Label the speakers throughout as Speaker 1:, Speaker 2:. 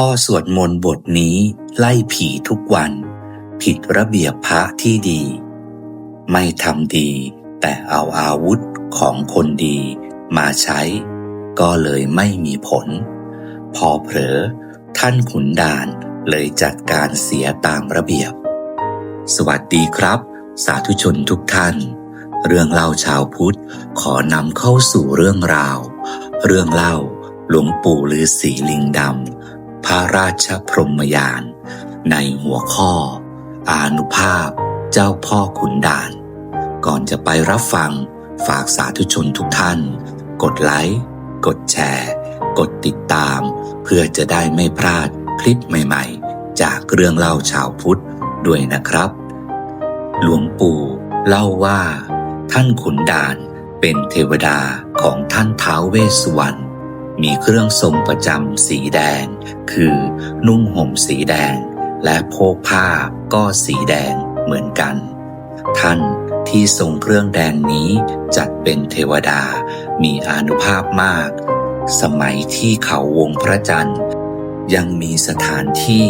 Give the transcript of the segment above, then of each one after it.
Speaker 1: พ่อสวดมนต์บทนี้ไล่ผีทุกวัน ผิดระเบียบพระที่ดี ไม่ทำดี แต่เอาอาวุธของคนดีมาใช้ ก็เลยไม่มีผล พอเผลอท่านขุนด่านเลยจัดการเสียตามระเบียบ สวัสดีครับ สาธุชนทุกท่าน เรื่องเล่าชาวพุทธขอนำเข้าสู่เรื่องราว เรื่องเล่าหลวงปู่ฤาษีลิงดำ พระราชพรหมยาน ในหัวข้อ อานุภาพเจ้าพ่อขุนด่าน ก่อนจะไปรับฟังฝากสาธุชนทุกท่าน กดไลค์ กดแชร์ กดติดตาม เพื่อจะได้ไม่พลาดคลิปใหม่ๆ จากเรื่องเล่าชาวพุทธด้วยนะครับ หลวงปู่เล่าว่า ท่านขุนด่านเป็นเทวดาของท่านท้าวเวสสุวรรณ มีเครื่องทรงประจำสีแดง คือนุ่งห่มสีแดง และโพกผ้าก็สีแดงเหมือนกัน ท่านที่ทรงเครื่องแดงนี้จัดเป็นเทวดามีอนุภาพมาก สมัยที่เขาวงพระจันทร์ ยังมีสถานที่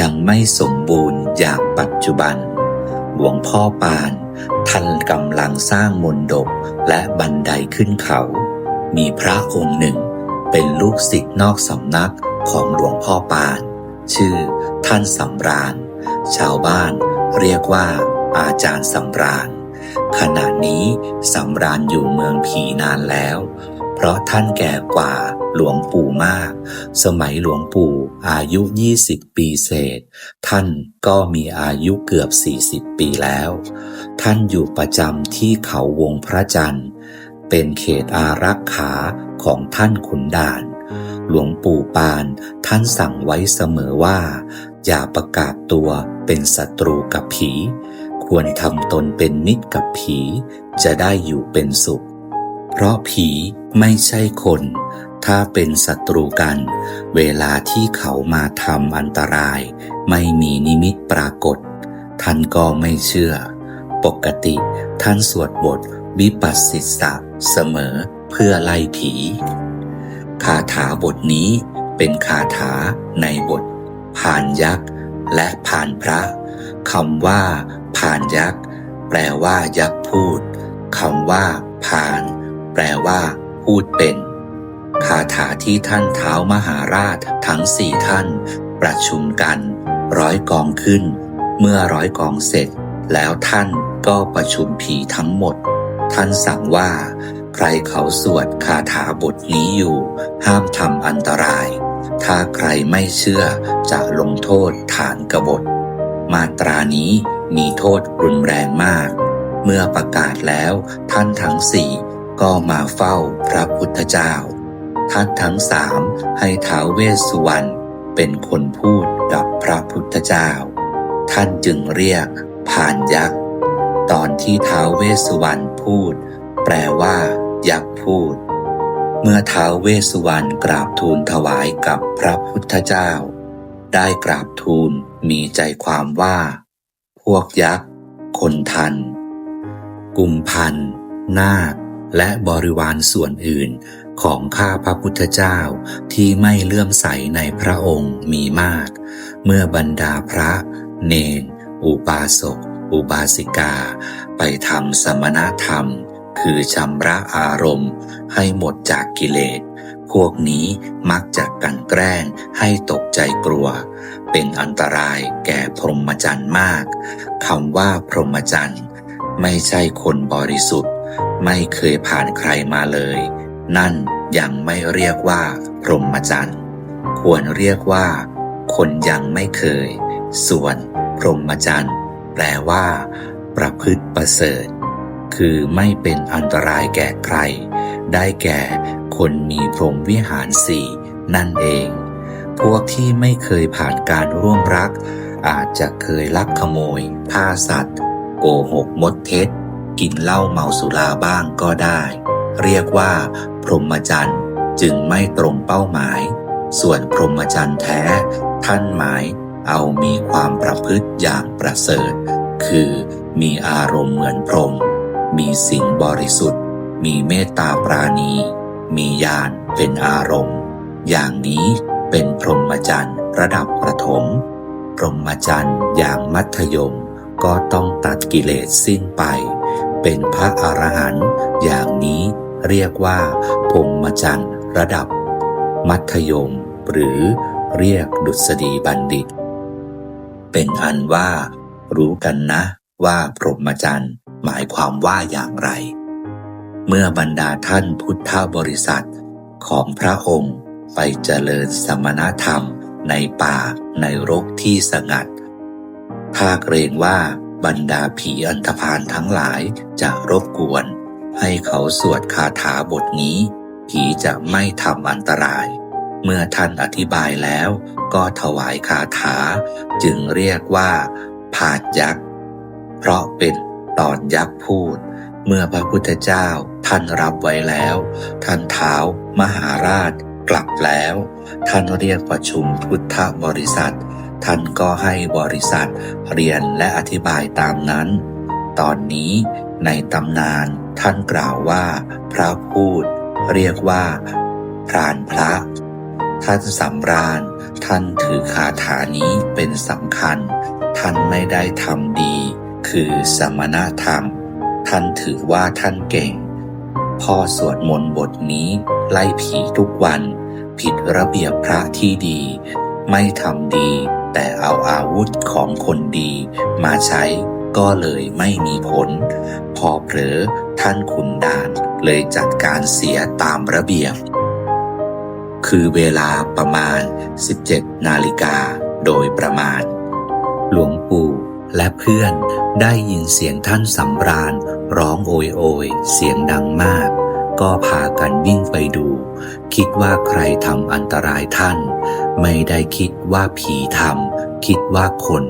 Speaker 1: ยังไม่สมบูรณ์อย่างปัจจุบัน หลวงพ่อปาน ท่านกำลังสร้างมนดบและบันไดขึ้นเขา มีพระองค์หนึ่ง เป็นลูกศิษย์นอกสำนักของหลวงพ่อปาน ชื่อ ท่านสำราญ ชาวบ้านเรียกว่าอาจารย์สำราญ ขณะนี้สำราญอยู่เมืองผีนานแล้ว เพราะท่านแก่กว่าหลวงปู่มาก สมัยหลวงปู่อายุ 20 ปีเศษ ท่านก็มีอายุเกือบ 40 ปีแล้ว ท่านอยู่ประจำที่เขาวงพระจันทร์ เป็นเขตอารักขาของท่านขุนด่าน หลวงปู่ปานท่านสั่งไว้เสมอว่า อย่าประกาศตัวเป็นศัตรูกับผี ควรทำตนเป็นมิตรกับผี จะได้อยู่เป็นสุข เพราะผีไม่ใช่คน ถ้าเป็นศัตรูกัน เวลาที่เขามาทำอันตราย ไม่มีนิมิตปรากฏ ท่านก็ไม่เชื่อ ปกติท่านสวดบทวิปัสสิสะ เสมอเพื่อไล่ผี คาถาบทนี้เป็นคาถาในบท ผ่านยักษ์และผ่านพระคำว่า ผ่านยักษ์แปลว่ายักษ์พูดคำว่า ผ่าน แปลว่า พูดเป็น คาถาที่ท่านเท้ามหาราชทั้งสี่ท่าน ประชุมกัน ร้อยกองขึ้น เมื่อร้อยกองเสร็จ แล้วท่านก็ประชุมผีทั้งหมด ท่านสั่งว่า ใครเขาสวดคาถาบทนี้อยู่ ห้ามทำอันตราย ถ้าใครไม่เชื่อจะลงโทษฐานกบฏ มาตรานี้มีโทษรุนแรงมาก เมื่อประกาศแล้วท่านทั้งสี่ก็มาเฝ้าพระพุทธเจ้า ท่านทั้งสามให้ท้าวเวสสุวรรณเป็นคนพูดกับพระพุทธเจ้า ท่านจึงเรียกผ่านยักษ์ ตอนที่ท้าวเวสสุวรรณพูด แปลว่า ยักษ์พูด เมื่อท้าวเวสสุวรรณกราบทูลถวายกับพระพุทธเจ้า ได้กราบทูลมีใจความว่า พวกยักษ์ คนทัน กุมพันนาคและบริวารส่วนอื่นของข้าพระพุทธเจ้าที่ไม่เลื่อมใสในพระองค์มีมาก เมื่อบรรดาพระ เนน อุบาสก อุบาสิกา ไปทำสมณธรรม คือชำระอารมณ์ ให้หมดจากกิเลส พวกนี้มักจะกลันแกล้งให้ตกใจกลัว เป็นอันตรายแก่พรหมจรรย์มากคำว่าพรหมจรรย์ไม่ใช่คนบริสุทธิ์ ไม่เคยผ่านใครมาเลย นั่นยังไม่เรียกว่า พรหมจรรย์ควรเรียกว่า คนยังไม่เคย ส่วน พรหมจรรย์ แปลว่า ประพฤติประเสริฐ คือไม่เป็นอันตรายแก่ใคร ได้แก่ คนมีพรหมวิหารสี่นั่นเอง พวกที่ไม่เคยผ่านการร่วมรัก อาจจะเคยลักขโมยฆ่าสัตว์ โกหกมดเท็จ กินเหล้าเมาสุราบ้างก็ได้ เรียกว่า พรหมจรรย์จึงไม่ตรงเป้าหมาย ส่วนพรหมจรรย์แท้ ท่านหมาย เอามีความประพฤติอย่างประเสริฐ คือมีอารมณ์เหมือนพรหมมีสิ่งบริสุทธิ์ มีเมตตาปราณี มีญาณเป็นอารมณ์ อย่างนี้เป็นพรหมจรรย์ระดับประถม พรหมจรรย์อย่างมัธยมก็ต้องตัดกิเลสสิ้นไป เป็นพระอรหันต์อย่างนี้เรียกว่าพรหมจรรย์ระดับ มัธยม หรือเรียกดุษฎีบัณฑิต เป็นอันว่า รู้กันนะว่าพรหมจรรย์หมายความว่าอย่างไร เมื่อบรรดาท่านพุทธบริษัทของพระองค์ไปเจริญสมณธรรมในป่าในรกที่สงัด ถ้าเกรงว่าบรรดาผีอันธพาลทั้งหลายจะรบกวน ให้เขาสวดคาถาบทนี้ ผีจะไม่ทำอันตราย เมื่อท่านอธิบายแล้วก็ถวายคาถา จึงเรียกว่า ผาดยักษ์ เพราะเป็นตอนยักษ์พูด เมื่อพระพุทธเจ้าท่านรับไว้แล้ว ท่านเท้ามหาราชกลับแล้ว ท่านเรียกประชุมพุทธบริษัท ท่านก็ให้บริษัทเรียนและอธิบายตามนั้น ตอนนี้ในตำนานท่านกล่าวว่า พระพูด เรียกว่าพรานพระ ท่านสำราญ ท่านถือคาถานี้เป็นสำคัญ ท่านไม่ได้ทำดี คือสมณธรรม ท่านถือว่าท่านเก่ง พ่อสวดมนต์บทนี้ไล่ผีทุกวัน ผิดระเบียบพระที่ดี ไม่ทำดี แต่เอาอาวุธของคนดีมาใช้ก็เลยไม่มีผล พอเผลอท่านขุนดานเลยจัดการเสียตามระเบียบ คือเวลาประมาณ 17 นาฬิกาโดยประมาณ หลวงปู่และเพื่อนได้ยินเสียงท่านสำราญ ร้องโอยโอยเสียงดังมาก ก็พากันวิ่งไปดู คิดว่าใครทำอันตรายท่าน ไม่ได้คิดว่าผีทำคิดว่าคน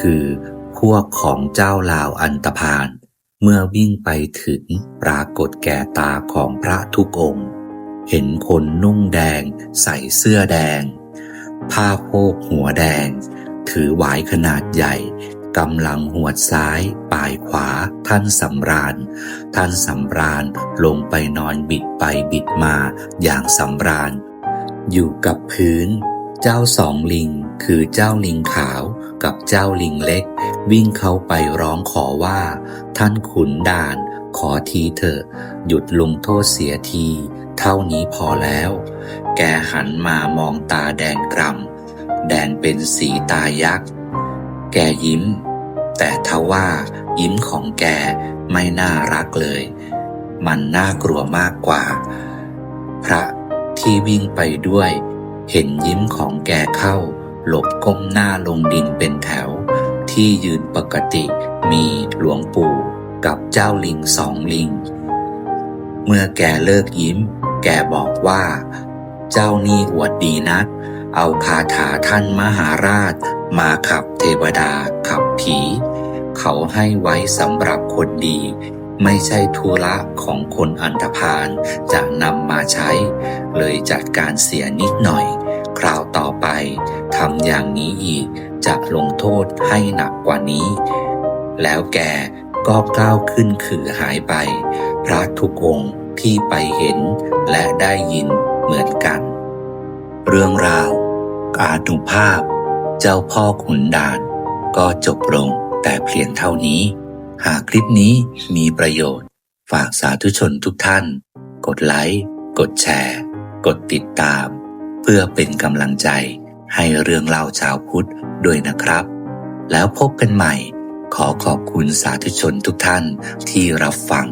Speaker 1: คือพวกของเจ้าลาวอันตพาน เมื่อวิ่งไปถึงปรากฏแก่ตาของพระทุกองค์ เห็นคนนุ่งแดง ใส่เสื้อแดง ผ้าโพกหัวแดง ถือหวายขนาดใหญ่กำลังหวดซ้ายปลายขวา ท่านสำราญ ท่านสำราญลงไปนอนบิดไปบิดมาอย่างสำราญ อยู่กับพื้น เจ้าสองลิงคือเจ้าลิงขาวกับเจ้าลิงเล็ก วิ่งเข้าไปร้องขอว่า ท่านขุนด่าน ขอทีเถอะ หยุดลงโทษเสียที เท่านี้พอแล้ว แกหันมามองตาแดงกร่ำแดงเป็นสีตายักษ์ แกยิ้ม แต่ทว่ายิ้มของแกไม่น่ารักเลย มันน่ากลัวมากกว่า พระที่วิ่งไปด้วย เห็นยิ้มของแกเข้า หลบก้มหน้าลงดินเป็นแถว ที่ยืนปกติมีหลวงปู่ กับเจ้าลิงสองลิง เมื่อแกเลิกยิ้ม แกบอกว่า เจ้านี่อวดดีนัก เอาคาถาท่านมหาราช มาขับเทวดาขับผี เขาให้ไว้สำหรับคนดี ไม่ใช่ธุระของคนอันธพาลจะนำมาใช้ เลยจัดการเสียนิดหน่อย คราวต่อไปทำอย่างนี้อีกจะลงโทษให้หนักกว่านี้ แล้วแก ก็ก้าวขึ้นคือหายไป พระทุกองค์ที่ไปเห็นและได้ยินเหมือนกัน เรื่องราวอานุภาพ เจ้าพ่อขุนด่าน ก็จบลงแต่เพียงเท่านี้ หากคลิปนี้มีประโยชน์ ฝากสาธุชนทุกท่าน กดไลค์ กดแชร์ กดติดตาม เพื่อเป็นกำลังใจให้เรื่องเล่าชาวพุทธด้วยนะครับ แล้วพบกันใหม่ ขอขอบคุณสาธุชนทุกท่านที่รับฟัง